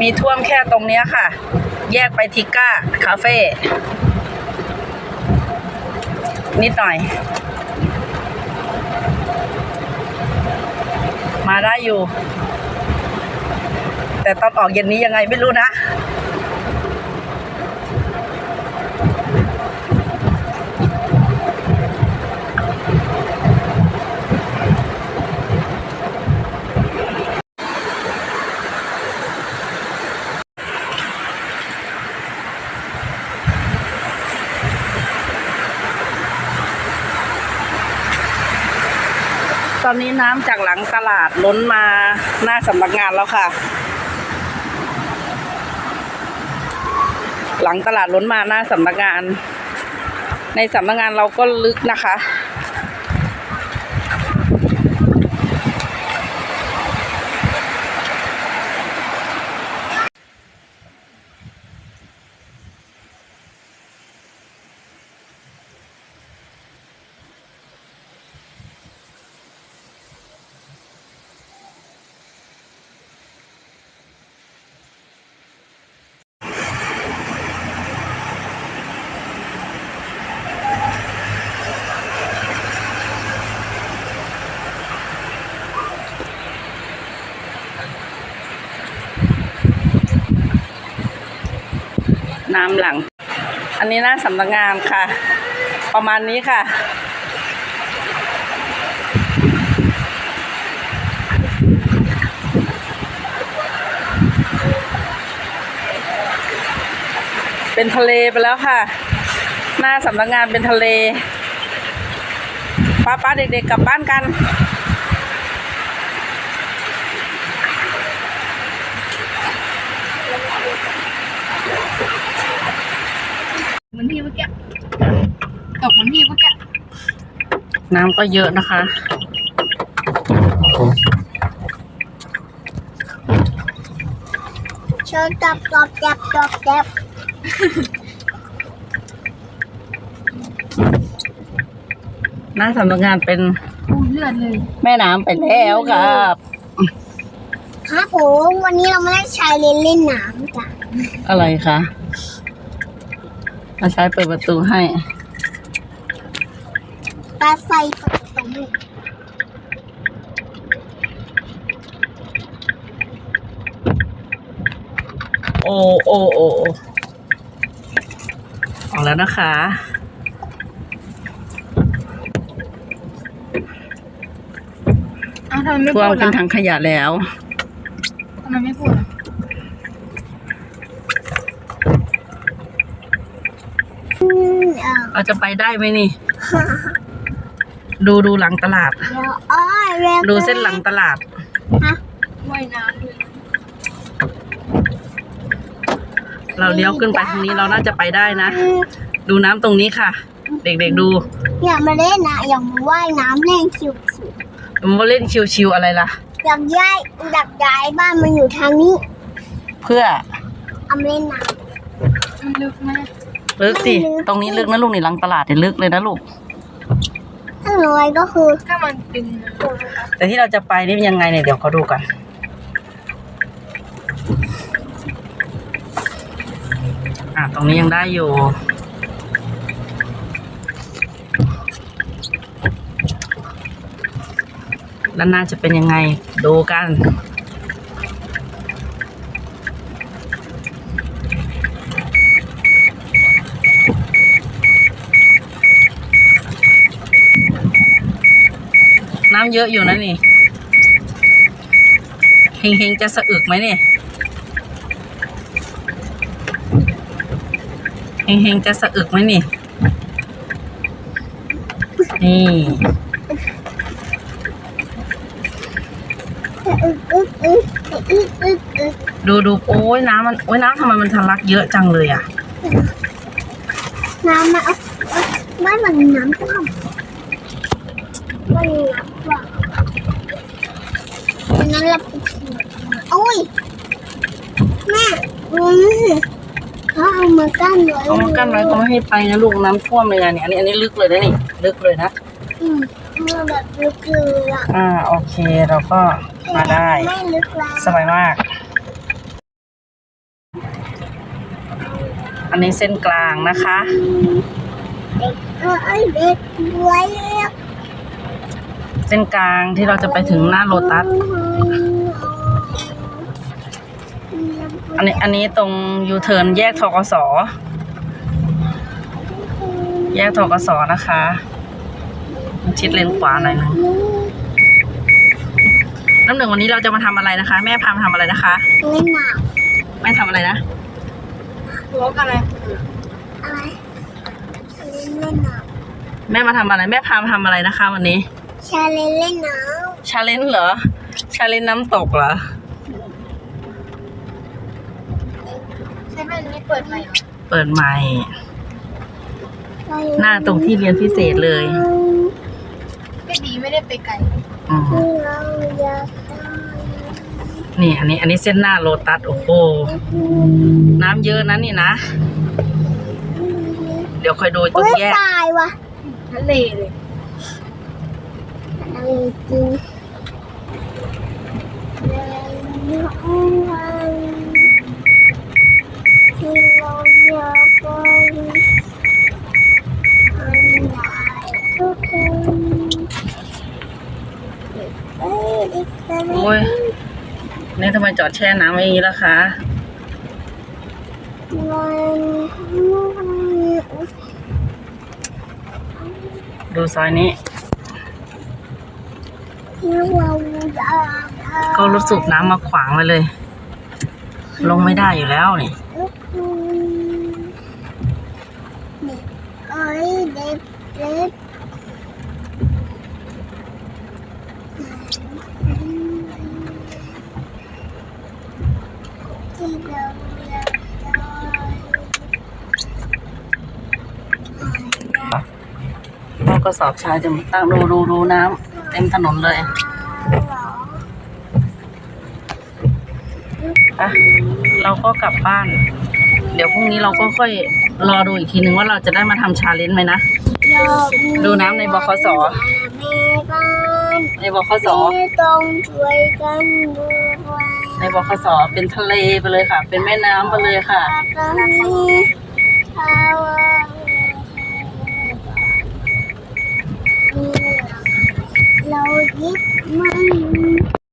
มีท่วมแค่ตรงนี้ค่ะ แยกไปทิก้า คาเฟ่นิดหน่อย มาได้อยู่ แต่ตอนออกเย็นนี้ยังไงไม่รู้นะ ตอนนี้น้ำจากหลังตลาดล้นมาหน้าสำนักงานแล้วค่ะ หลังตลาดล้นมาหน้าสำนักงาน ในสำนักงานเราก็ลึกนะคะ น้ำหลัง อันนี้หน้าสำนักงานค่ะ ประมาณนี้ค่ะ เป็นทะเลไปแล้วค่ะ หน้าสำนักงานเป็นทะเลป้าป้าเด็กๆกลับบ้านกัน เหมือนที่เมื่อ กี้ ตกเหมือนที่เมื่อกี้ น้ำก็เยอะนะคะเชิญจับจับจับจับจับหน้าสำนักงานเป็นปูเลือดเลย แม่น้ำไปแล้วครับครับผมวันนี้เราไม่ได้ใช้เล่นเล่นน้ำจ้ะอะไรคะ อาชายเปิดประตูให้ ปลาไฟเปิดตรงนี้โอ้โอ้โอ้โอ้ออกแล้วนะคะ อ้าวทำไมไม่ท่วมพูดขึ้นล่ะทางขยะแล้ว ทำไมไม่พูดล่ะอื มเอ่อเราจะไปได้ไหมนี่ ดูดูหลังตลาด เดี๋ยวอ้อยเร็วดูเส้นหลังตลาด ฮะว่ายน้ำเลยเราเลี้ยวขึ้นไปทางนี้เราน่าจะไปได้นะดูน้ำตรงนี้ค่ะ เด็กๆดูอยากมาเล่นนะอยากมาว่ายน้ำเล่นชิวมันว่าเล่นชิวๆอะไรล่ะ ๆอยากย้ายอยากย้ายบ้านมันอยู่ทางนี้เพื่อเอามาเล่นน้ำมันลึกไหม ลึกสิไม่ลึกตรงนี้ลึกนะลูกนี่หลังตลาดเนี่ยลึกเลยนะลูกถ้าน้อยก็คือถ้ามันเป็นแต่ที่เราจะไปนี่ยังไงเนี่ยเดี๋ยวเขาดูกันอะตรงนี้ยังได้อยู่ด้านหน้าจะเป็นยังไงดูกัน น้ำเยอะอยู่นะนี่เฮงๆจะสะอึกไหมเนี่ยเฮงๆจะสะอึกไหมนี่ นี่อึกอึกอึกอึกอึกอึกดูดูโอ้ยน้ำมันโอ้ยน้ำทำไมมันทะลักเยอะจังเลยอะ น้ำมาเอาไม่มันน้ำท่วมมันน้ำท่ วมอันนั้นเราโอ้ย แม่อืมเขาเอามากั้นไว้เอามากั้นไว้เขาไม่ให้ไปนะลูกน้ำท่วมเลยนะเนี่ยอันนี้อันนี้ลึกเลยนะนี่ลึกเลยนะอืมมันแบบลึกเลยอะอ่าโอเคเราก็มาได้ไม่ลึกแล้วสบายมาก อันนี้เส้นกลางนะคะเด็กเอ้ยเด็กไว้เรียกเส้นกลางที่เราจะไปถึงหน้าโลตัส อันนี้อันนี้ตรงยูเทิร์นแยกทกสแยกทกสนะคะ ชิดเลนขวาหน่อยหนึงน้ำหนึ่งวันนี้เราจะมาทำอะไรนะคะ แม่พามาทำอะไรนะคะเล่นหนาวแม่ทำอะไรนะหัวกันอะไรอะไรเล่นเล่นหนาวแม่มาทำอะไร แม่พามาทำอะไรนะคะ วันนี้ ชาเล่นเล่นหนาวชาเลนจ์เหรอ ชาเลนจ์น้ำตกเหรอใช่ไหมนี่เปิดใหม่เหรอเปิดใหม่ หน้าตรงที่เรียนพิเศษเลย ก็ดีไม่ได้ไปไกลอืมเราอยากได้นี่อันนี้ อันนี้เส้นหน้าโลตัสโอ้โห น้ำเยอะนะนี่นะ เดี๋ยวคอยดูตรอุ้งยแยกตายว่ะทะเลเลย ทะเลจริงที่เราอยากไปมันได้ทุกคนเอ้ยอีกแล้วโอ้ยนี่ทำไมจอดแช่น้ำไว้อย่างนี้ล่ะคะมันดูซอยนี้ ก็รถสูบน้ำมาขวางไว้เลย ลงไม่ได้อยู่แล้วนี่ลูกคุณเด็กเอ้ยเด็กเล็กที่เราก็สอบชายจะมาตั้งดูดูดูน้ำ เต็มถนนเลยเรอะเราก็กลับบ้าน เดี๋ยวพรุ่งนี้เราก็ค่อยรอดูอีกทีนึงว่าเราจะได้มาทำชาเลนจ์ไหมนะ ดูน้ำในบคสในบคสต้องช่วยกันดูในบคสเป็นทะเลไปเลยค่ะ เป็นแม่น้ำไปเลยค่ะ เรายึดมัน